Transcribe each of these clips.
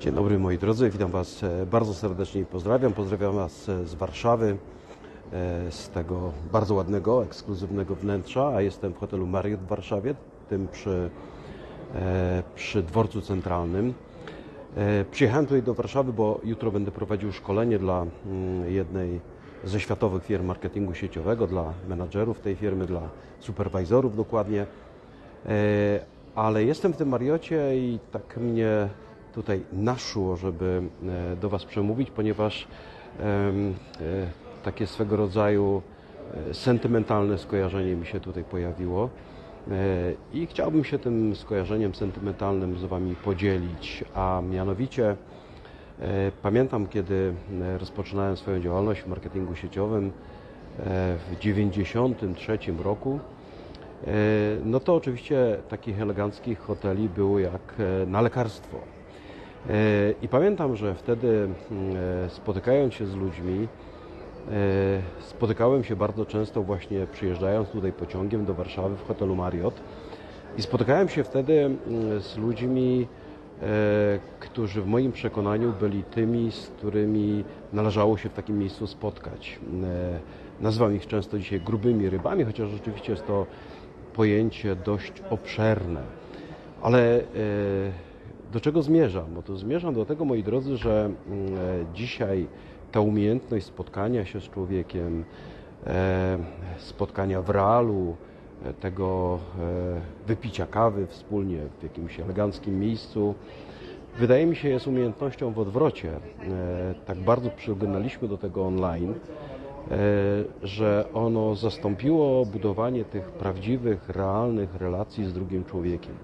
Dzień dobry moi drodzy, witam Was e, bardzo serdecznie i pozdrawiam. Pozdrawiam Was e, z Warszawy, e, z tego bardzo ładnego, ekskluzywnego wnętrza, a jestem w hotelu Marriott w Warszawie, tym przy, przy dworcu centralnym. Przyjechałem tutaj do Warszawy, bo jutro będę prowadził szkolenie dla mm, jednej ze światowych firm marketingu sieciowego, dla menadżerów tej firmy, dla superwajzorów dokładnie. Ale jestem w tym Mariocie i tak mnie tutaj naszło, żeby e, do Was przemówić, ponieważ e, takie swego rodzaju e, sentymentalne skojarzenie mi się tutaj pojawiło. I chciałbym się tym skojarzeniem sentymentalnym z Wami podzielić, a mianowicie pamiętam, kiedy rozpoczynałem swoją działalność w marketingu sieciowym w 1993 roku. No to oczywiście takich eleganckich hoteli było jak na lekarstwo. E, I pamiętam, że wtedy mm, e, spotykając się z ludźmi, e, spotykałem się bardzo często właśnie przyjeżdżając tutaj pociągiem do Warszawy w hotelu Marriott i spotykałem się wtedy mm, z ludźmi, którzy w moim przekonaniu byli tymi, z którymi należało się w takim miejscu spotkać. Nazywam ich często dzisiaj grubymi rybami, chociaż rzeczywiście jest to pojęcie dość obszerne. Ale do czego zmierzam? Bo to zmierzam do tego, moi drodzy, że mm, e, dzisiaj ta umiejętność spotkania się z człowiekiem, e, spotkania w realu, e, tego wypicia kawy wspólnie w jakimś eleganckim miejscu, wydaje mi się jest umiejętnością w odwrocie. Tak bardzo przygnaliśmy do tego online, że ono zastąpiło budowanie tych prawdziwych, realnych relacji z drugim człowiekiem.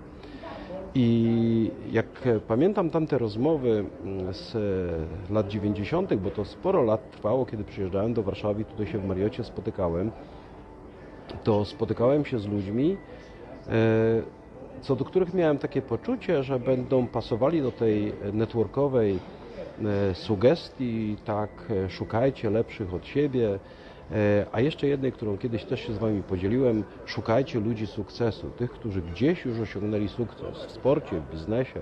I jak pamiętam tamte rozmowy mm, z e, lat 90., bo to sporo lat trwało, kiedy przyjeżdżałem do Warszawy tutaj się w Mariocie spotykałem, to spotykałem się z ludźmi, e, co do których miałem takie poczucie, że będą pasowali do tej networkowej e, sugestii, tak, szukajcie lepszych od siebie, A jeszcze jednej, którą kiedyś też się z Wami podzieliłem, szukajcie ludzi sukcesu, tych, którzy gdzieś już osiągnęli sukces w sporcie, w biznesie,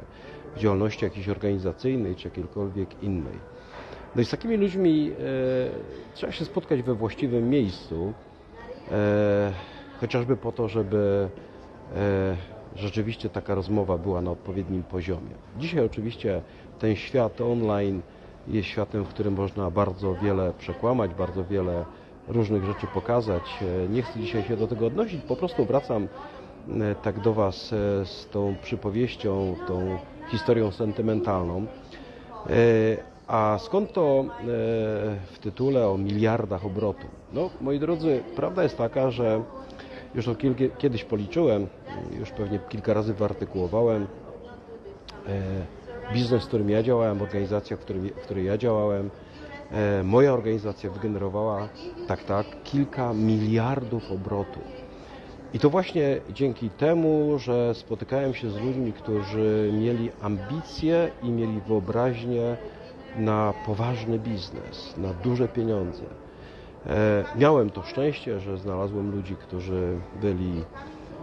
w działalności jakiejś organizacyjnej czy jakiejkolwiek innej. No i z takimi ludźmi e, trzeba się spotkać we właściwym miejscu, e, chociażby po to, żeby e, rzeczywiście taka rozmowa była na odpowiednim poziomie. Dzisiaj oczywiście ten świat online jest światem, w którym można bardzo wiele przekłamać, bardzo wiele różnych rzeczy pokazać. E, Nie chcę dzisiaj się do tego odnosić, po prostu wracam e, tak do Was e, z tą przypowieścią, tą historią sentymentalną. A skąd to w tytule o miliardach obrotu? No, moi drodzy, prawda jest taka, że już to kiedyś policzyłem, już pewnie kilka razy wyartykułowałem. Biznes, w którym ja działałem, organizacja, w, którym, w której ja działałem, moja organizacja wygenerowała, tak, tak, kilka miliardów obrotu. I to właśnie dzięki temu, że spotykałem się z ludźmi, którzy mieli ambicje i mieli wyobraźnię na poważny biznes, na duże pieniądze. E, Miałem to szczęście, że znalazłem ludzi, którzy byli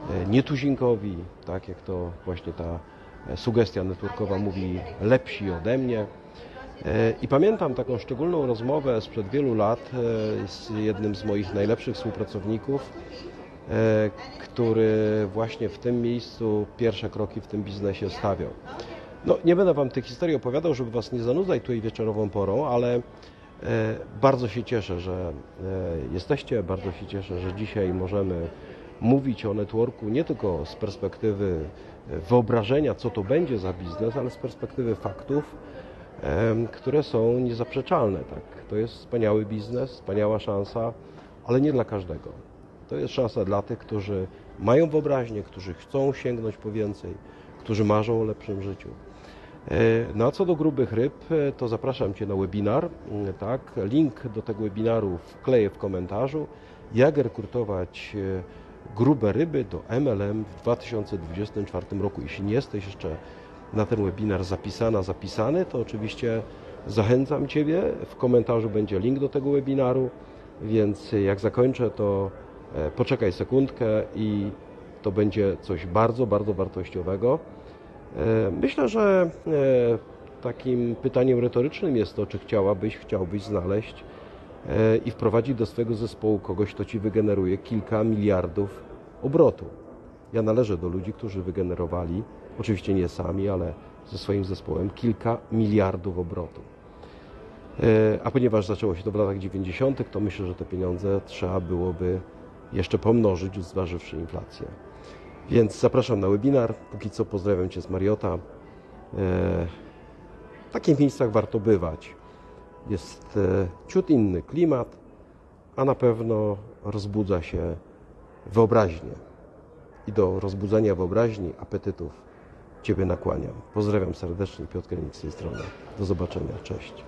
e, nietuzinkowi, tak jak to właśnie ta e, sugestia networkowa mówi, lepsi ode mnie. E, I pamiętam taką szczególną rozmowę sprzed wielu lat e, z jednym z moich najlepszych współpracowników, e, który właśnie w tym miejscu pierwsze kroki w tym biznesie stawiał. No, nie będę Wam tej historii opowiadał, żeby Was nie zanudzać tutaj wieczorową porą, ale bardzo się cieszę, że jesteście, bardzo się cieszę, że dzisiaj możemy mówić o networku nie tylko z perspektywy wyobrażenia, co to będzie za biznes, ale z perspektywy faktów, które są niezaprzeczalne. Tak? To jest wspaniały biznes, wspaniała szansa, ale nie dla każdego. To jest szansa dla tych, którzy mają wyobraźnię, którzy chcą sięgnąć po więcej, którzy marzą o lepszym życiu. E, No a co do grubych ryb, e, to zapraszam Cię na webinar. Mm, Tak, link do tego webinaru wkleję w komentarzu. Jak rekrutować e, grube ryby do MLM w 2024 roku. Jeśli nie jesteś jeszcze na ten webinar zapisana, zapisany, to oczywiście zachęcam Ciebie. W komentarzu będzie link do tego webinaru, więc jak zakończę, to e, poczekaj sekundkę i to będzie coś bardzo, bardzo wartościowego. E, Myślę, że e, takim pytaniem retorycznym jest to, czy chciałabyś, chciałbyś znaleźć i wprowadzić do swojego zespołu kogoś, kto ci wygeneruje kilka miliardów obrotu. Ja należę do ludzi, którzy wygenerowali, oczywiście nie sami, ale ze swoim zespołem, kilka miliardów obrotu. E, A ponieważ zaczęło się to w latach 90., to myślę, że te pieniądze trzeba byłoby jeszcze pomnożyć, zważywszy inflację. Więc zapraszam na webinar. Póki co pozdrawiam Cię z Mariota. E, W takich miejscach warto bywać. Jest e, ciut inny klimat, a na pewno rozbudza się wyobraźnię. I do rozbudzania wyobraźni, apetytów Ciebie nakłaniam. Pozdrawiam serdecznie, Piotr Krenik z tej strony. Do zobaczenia, cześć.